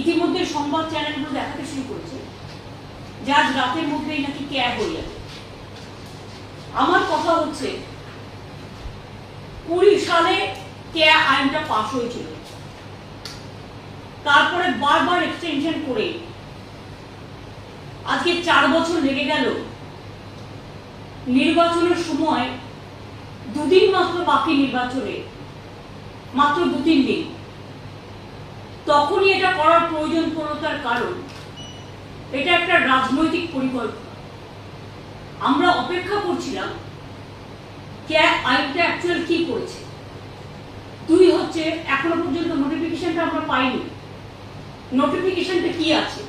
ইতিমধ্যে সংবাদ চ্যানেলগুলো দেখাতে শুরু করেছে, যে আজ রাতের মধ্যেই নাকি ক্যাব হয়ে যাবে। আমার কথা হচ্ছে, কুড়ি সালে ক্যা আইনটা পাশ হয়েছিল। তারপরে বারবার এক্সটেনশন করে আজকে চার বছর লেগে গেল। নির্বাচনের সময় দুদিন মাত্র বাকি নির্বাচনে, মাত্র দু তিন দিন। তখনই এটা করার প্রয়োজন পড়ল তার কারণ। এটা একটা রাজনৈতিক পরিকল্পনা। আমরা অপেক্ষা করছিলাম ক্যাব আইনটা অ্যাকচুয়াল কি করেছে। দুই হচ্ছে, এখনও পর্যন্ত নোটিফিকেশনটা আমরা পাইনি। নোটিফিকেশনটা কি আছে?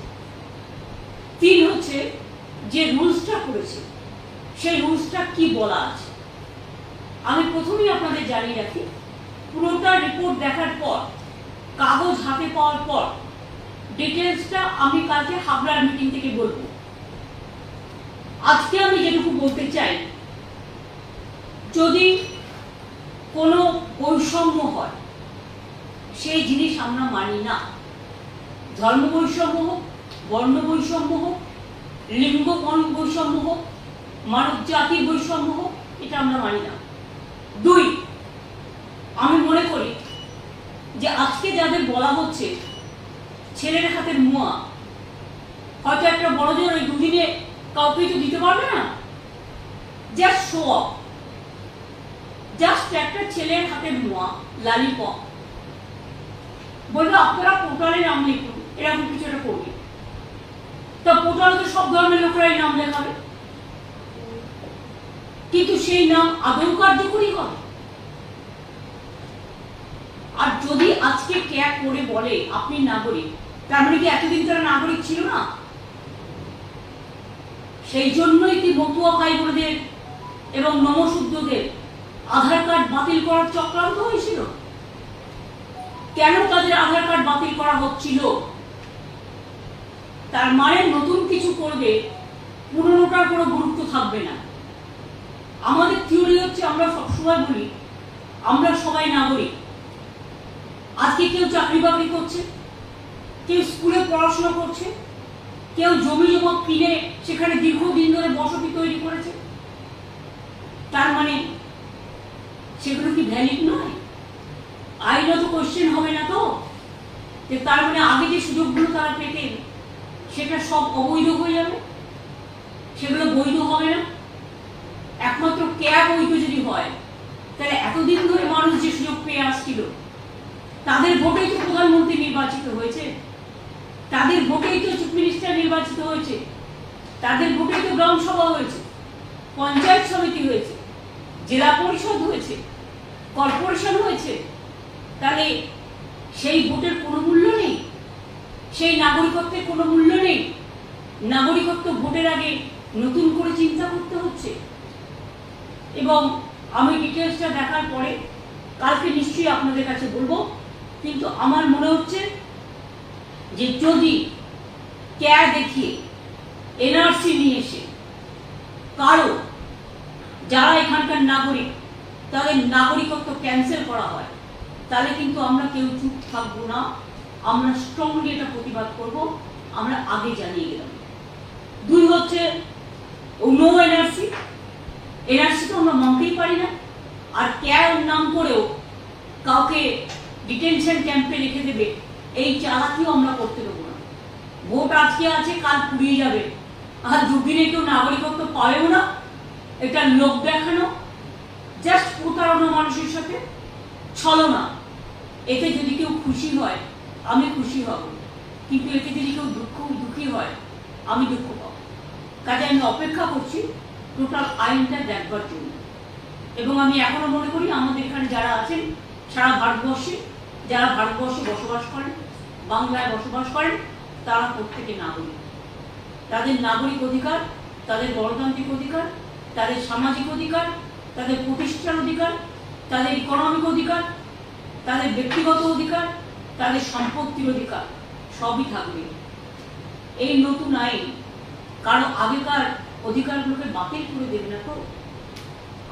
তিন হচ্ছে, যে রুলসটা করেছে, সেই রুলসটা কি বলা আছে? আমি প্রথমেই আপনাদের জানিয়ে রাখি, পুরোটা রিপোর্ট দেখার পর কাগজ হাতে পাওয়ার পর ডিটেলসটা আমি কালকে হাবড়ার মিটিং থেকে বলব। আজকে আমি যেটুকু বলতে চাই, যদি কোনো বৈষম্য হয়, সেই জিনিস আমরা মানি না। ধর্ম বৈষম্য হোক, বর্ণ বৈষম্য হোক, লিঙ্গ বৈষম্য হোক, মানব জাতির বৈষম্য হোক, এটা আমরা মানি না। দুই, আমি মনে করি যে আজকে যাদের বলা হচ্ছে, ছেলের হাতের মুয়া, হয়তো একটা বড় জোর ওই দুদিনে কাউকে তো দিতে পারবে না? জাস্ট শো অফ জাস্ট একটা ছেলের হাতের মুয়া লালিপপ বলল আপনারা পোর্টালে নাম লিখুন, এরকম কিছু একটা করবে। তা পোর্টালে তো সব ধরনের লোকেরাই নাম লেখাবে। কিন্তু সেই নাম আদৌ কার্যকরী হবে আর যদি আজকে ক্যাব করে বলে আপনি নাগরিক, তার মানে কি এতদিন তারা নাগরিক ছিল না? সেই জন্যই কি মতুয়া ভাই বোনদের এবং নমশুদ্ধদের আধার কার্ড বাতিল করার চক্রান্ত হয়েছিল? কেন তাদের আধার কার্ড বাতিল করা হচ্ছিল? তার মানে নতুন কিছু করবে পুরনোটার কোনো গুরুত্ব থাকবে না। আমাদের থিওরি হচ্ছে আমরা সবসময় বলি, আমরা সবাই নাগরিক। আজকে কেউ চাকরি বাকরি করছে? কেউ স্কুলে পড়াশোনা করছে? কেউ জমি জমা কিনে সেখানে দীর্ঘদিন ধরে বসতি তৈরি করেছে? তার মানে সেগুলো কি ভ্যালিড নয়? আইনত কোশ্চেন হবে না তো? যে তার মানে আগে যে সুযোগগুলো তারা পেতেন, সেটা সব অবৈধ হয়ে যাবে? সেগুলো বৈধ হবে না? একমাত্র ক্যাব বৈধ যদি হয়, তাহলে এতদিন ধরে মানুষ যে সুযোগ পেয়ে আসছিল তাদের ভোটেই তো প্রধানমন্ত্রী নির্বাচিত হয়েছে। তাদের ভোটেই তো চিফ মিনিস্টার নির্বাচিত হয়েছে। তাদের ভোটেই তো গ্রাম সভা হয়েছে, পঞ্চায়েত সমিতি হয়েছে, জেলা পরিষদ হয়েছে, কর্পোরেশন হয়েছে। তাহলে সেই ভোটের কোনো মূল্য নেই? সেই নাগরিকত্বের কোনো মূল্য নেই? নাগরিকত্ব ভোটের আগে নতুন করে চিন্তা করতে হচ্ছে। এবং আমি ডিটেলসটা দেখার পরে কালকে নিশ্চয়ই আপনাদের কাছে বলব। কিন্তু আমার মনে হচ্ছে যে যদি ক্যা দেখিয়ে এনআরসি নিয়ে এসে কারও, যারা এখানকার নাগরিক, তাদের নাগরিকত্ব ক্যান্সেল করা হয়, তাহলে কিন্তু আমরা কেউ চুপ থাকব না। আমরা স্ট্রংলি এটা প্রতিবাদ করব। আমরা আগে জানিয়ে গেলাম। দুই হচ্ছে নো এনআরসি এনআরসি তো আমরা মানতেই পারি না। আর ক্যার নাম করেও কাউকে ডিটেনশন ক্যাম্পে রেখে দেবে। এই চালাকিও আমরা করতে দেবো না। ভোট আজকে আছে, কাল পুড়িয়ে যাবে। আর দুদিনে কেউ নাগরিকত্ব পাবেও না। এটা লোক দেখানো। জাস্ট প্রতারণা মানুষের সাথে। ছলনা এতে যদি কেউ খুশি হয়, আমি খুশি হব। কিন্তু এতে যদি কেউ দুঃখ, দুঃখী হয়, আমি দুঃখ পাব। কাজে আমি অপেক্ষা করছি টোটাল আইনটা দেখবার জন্য। এবং আমি এখনও মনে করি আমাদের এখানে যারা আছেন, সারা ভারতবর্ষে যারা ভারতবর্ষে বসবাস করেন, বাংলায় বসবাস করেন, তারা প্রত্যেকে নাগরিক। তাদের নাগরিক অধিকার, তাদের গণতান্ত্রিক অধিকার, তাদের সামাজিক অধিকার, তাদের প্রতিষ্ঠান অধিকার, তাদের ইকোনমিক অধিকার, তাদের ব্যক্তিগত অধিকার, তাদের সম্পত্তির অধিকার, সবই থাকবে। এই নতুন আইন কারও আগেকার অধিকারগুলোকে বাতিল করে দেবে না তো?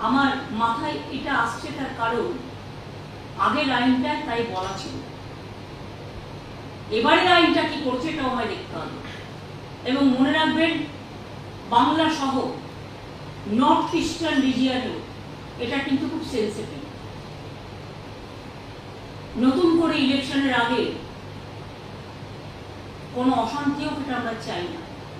আমার মাথায় এটা আসছে তার কারণ আগের আইনটা তাই বলা ছিল। এবারের আইনটা কি করছে, এটাও আমায় দেখতে হবে। এবং মনে রাখবেন, বাংলা সহ নর্থ ইস্টার্ন রিজিয়ানেও এটা কিন্তু খুব সেন্সিটিভ নতুন করে ইলেকশনের আগে কোনো অশান্তিও আমরা চাই না।